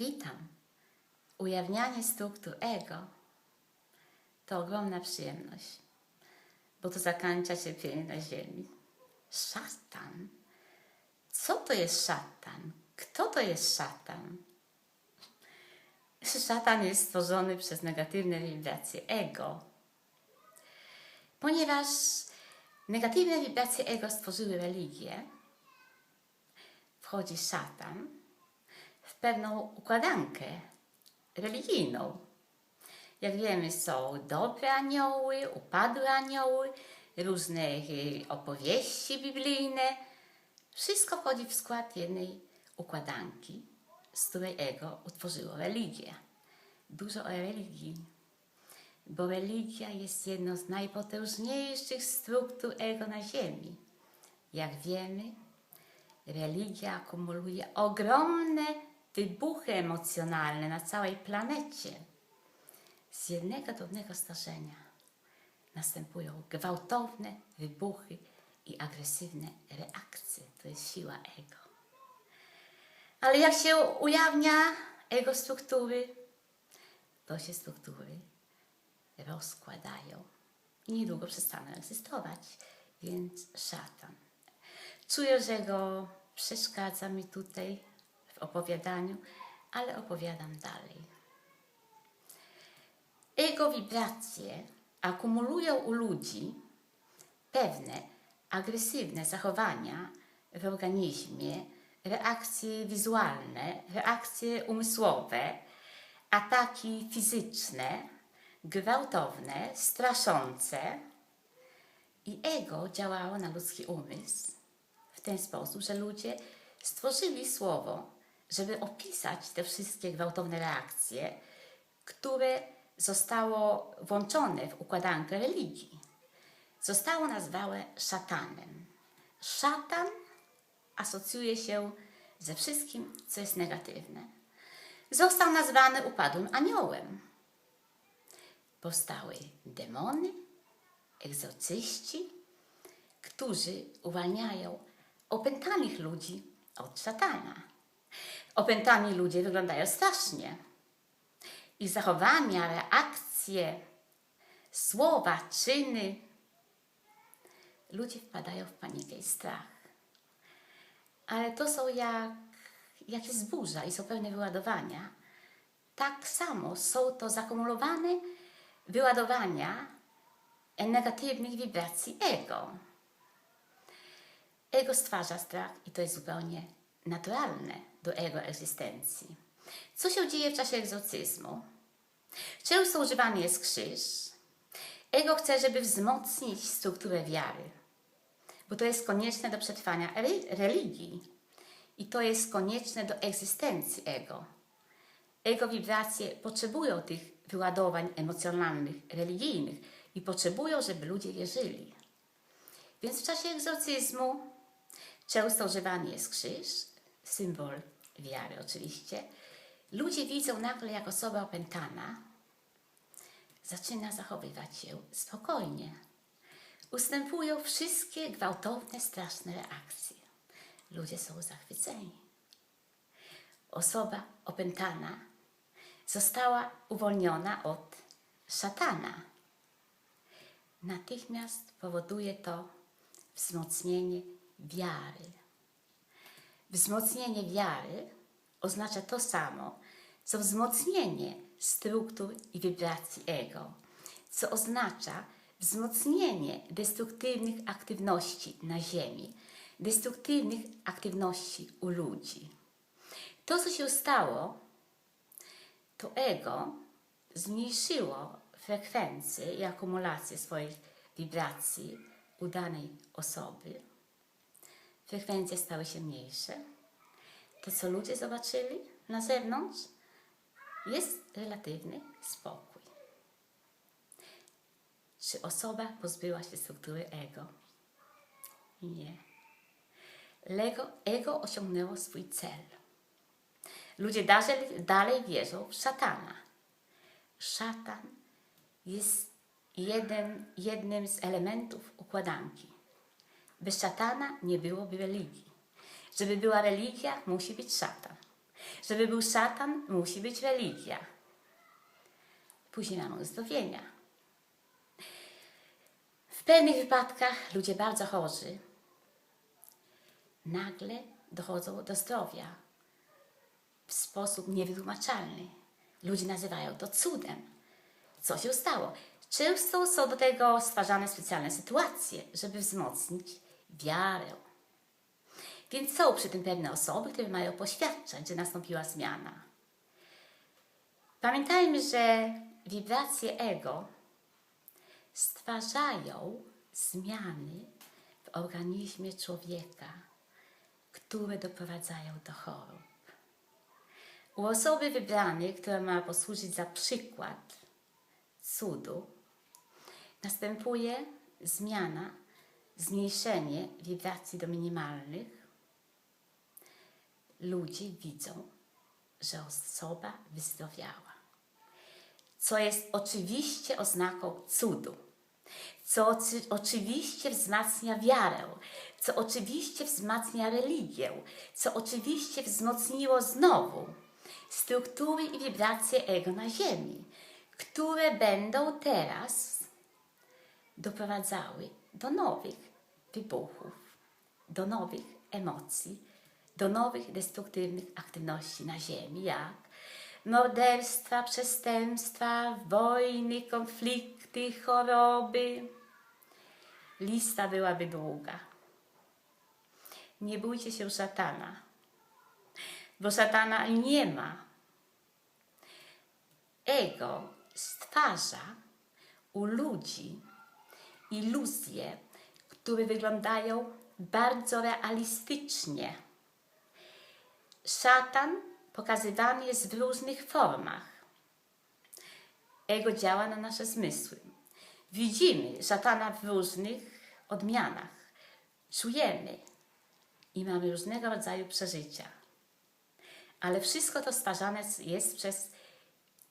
Witam. Ujawnianie struktur ego to ogromna przyjemność, bo to zakończa cierpienie na ziemi. Szatan? Co to jest szatan? Kto to jest szatan? Szatan jest stworzony przez negatywne wibracje ego. Ponieważ negatywne wibracje ego stworzyły religię, wchodzi szatan pewną układankę religijną. Jak wiemy, są dobre anioły, upadłe anioły, różne y, opowieści biblijne. Wszystko wchodzi w skład jednej układanki, z której ego utworzyło religię. Dużo o religii, bo religia jest jedną z najpotężniejszych struktur ego na Ziemi. Jak wiemy, religia akumuluje ogromne wybuchy emocjonalne na całej planecie. Z jednego drobnego zdarzenia następują gwałtowne wybuchy i agresywne reakcje. To jest siła ego. Ale jak się ujawnia ego struktury, to się struktury rozkładają i niedługo przestaną egzystować. Więc szatan. Czuję, że go przeszkadza mi tutaj opowiadaniu, ale opowiadam dalej. Jego wibracje akumulują u ludzi pewne agresywne zachowania w organizmie, reakcje wizualne, reakcje umysłowe, ataki fizyczne, gwałtowne, straszące. I ego działało na ludzki umysł w ten sposób, że ludzie stworzyli słowo, żeby opisać te wszystkie gwałtowne reakcje, które zostało włączone w układankę religii. Zostało nazwane szatanem. Szatan asocjuje się ze wszystkim, co jest negatywne. Został nazwany upadłym aniołem. Powstały demony, egzorcyści, którzy uwalniają opętanych ludzi od szatana. Opętani ludzie wyglądają strasznie. Ich zachowania, reakcje, słowa, czyny. Ludzie wpadają w panikę i strach. Ale to są jak, jak jest burza i są pewne wyładowania. Tak samo są to zakumulowane wyładowania negatywnych wibracji ego. Ego stwarza strach i to jest zupełnie naturalne do ego egzystencji. Co się dzieje w czasie egzorcyzmu? Często używany jest krzyż. Ego chce, żeby wzmocnić strukturę wiary, bo to jest konieczne do przetrwania re- religii i to jest konieczne do egzystencji ego. Ego wibracje potrzebują tych wyładowań emocjonalnych, religijnych i potrzebują, żeby ludzie wierzyli. Więc w czasie egzorcyzmu często używany jest krzyż, symbol wiary oczywiście. Ludzie widzą nagle, jak osoba opętana zaczyna zachowywać się spokojnie. Ustępują wszystkie gwałtowne, straszne reakcje. Ludzie są zachwyceni. Osoba opętana została uwolniona od szatana. Natychmiast powoduje to wzmocnienie wiary. Wzmocnienie wiary oznacza to samo, co wzmocnienie struktur i wibracji ego, co oznacza wzmocnienie destruktywnych aktywności na Ziemi, destruktywnych aktywności u ludzi. To, co się stało, to ego zmniejszyło frekwencję i akumulację swoich wibracji u danej osoby. Frekwencje stały się mniejsze. To, co ludzie zobaczyli na zewnątrz, jest relatywny spokój. Czy osoba pozbyła się struktury ego? Nie. Lego, ego osiągnęło swój cel. Ludzie dalej, dalej wierzą w szatana. Szatan jest jeden, jednym z elementów układanki. Bez szatana nie byłoby religii. Żeby była religia, musi być szatan. Żeby był szatan, musi być religia. Później mamy uzdrowienia. W pewnych wypadkach ludzie bardzo chorzy nagle dochodzą do zdrowia w sposób niewytłumaczalny. Ludzie nazywają to cudem. Co się stało? Często są do tego stwarzane specjalne sytuacje, żeby wzmocnić wiarę. Więc są przy tym pewne osoby, które mają poświadczać, że nastąpiła zmiana. Pamiętajmy, że wibracje ego stwarzają zmiany w organizmie człowieka, które doprowadzają do chorób. U osoby wybranej, która ma posłużyć za przykład cudu, następuje zmiana, zmniejszenie wibracji do minimalnych. Ludzie widzą, że osoba wyzdrowiała, co jest oczywiście oznaką cudu, co oczy- oczywiście wzmacnia wiarę, co oczywiście wzmacnia religię, co oczywiście wzmocniło znowu struktury i wibracje ego na Ziemi, które będą teraz doprowadzały do nowych wybuchów, do nowych emocji, do nowych destruktywnych aktywności na Ziemi, jak morderstwa, przestępstwa, wojny, konflikty, choroby. Lista byłaby długa. Nie bójcie się szatana, bo szatana nie ma. Ego stwarza u ludzi iluzje, które wyglądają bardzo realistycznie. Szatan pokazywany jest w różnych formach. Ego działa na nasze zmysły. Widzimy szatana w różnych odmianach. Czujemy i mamy różnego rodzaju przeżycia. Ale wszystko to stwarzane jest przez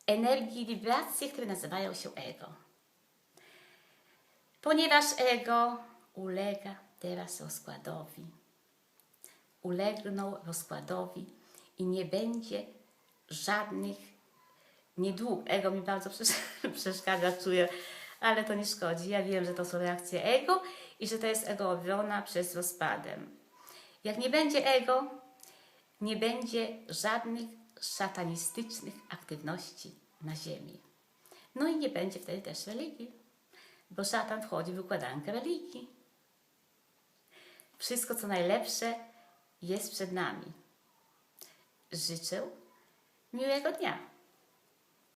energii i wibracje, które nazywają się ego. Ponieważ ego ulega teraz rozkładowi, ulegną rozkładowi i nie będzie żadnych niedług. Ego mi bardzo przesz- przeszkadza, czuję, ale to nie szkodzi. Ja wiem, że to są reakcje ego i że to jest ego obrona przez rozpadem. Jak nie będzie ego, nie będzie żadnych szatanistycznych aktywności na ziemi. No i nie będzie wtedy też religii, bo szatan wchodzi w układankę religii. Wszystko, co najlepsze, jest przed nami. Życzę miłego dnia.